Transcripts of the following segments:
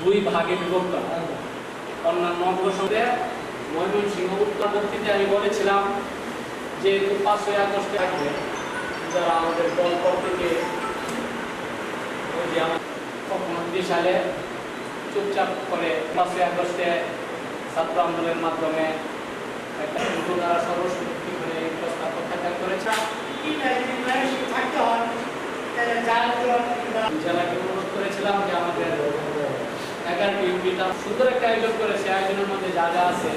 দুই ভাগে বিভক্ত অন্যান্য অগ্রসরে ময়মনসিংহ উত্তর বক্তৃতে আমি বলেছিলাম যে পাঁচই আগস্ট থাকবে, যারা আমাদের দলপর থেকে সালে চুপচাপ করে পাঁচই আগস্টে ছাত্র আন্দোলনের মাধ্যমে জেলাকে অনুরোধ করেছিলাম যে আমাদের এগারোটি ইউনিটটা সুন্দর একটা আয়োজন করেছে আয়োজনের মধ্যে যা যা আছে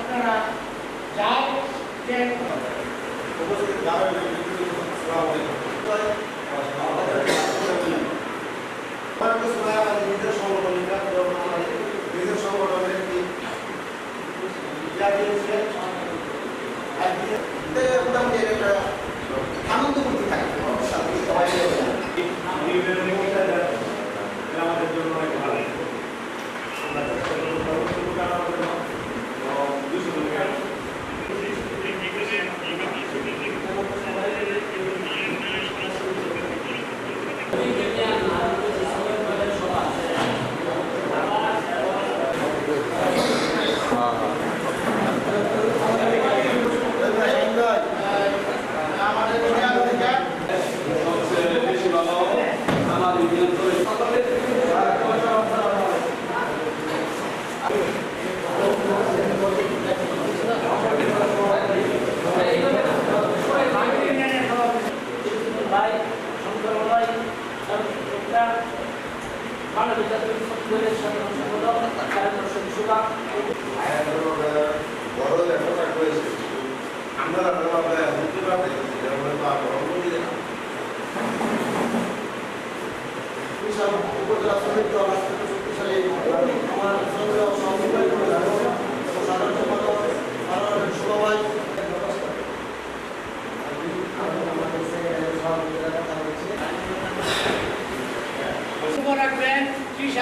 আপনারা যাই যে উপস্থিত এটা বাংলাদেশ জাতীয় ফুটবলের সাথে সম্পর্ক তার দর্শক সুবা বড় আমরা উপজেলা শহীদ দল শক্তিশালী আমার সঙ্গে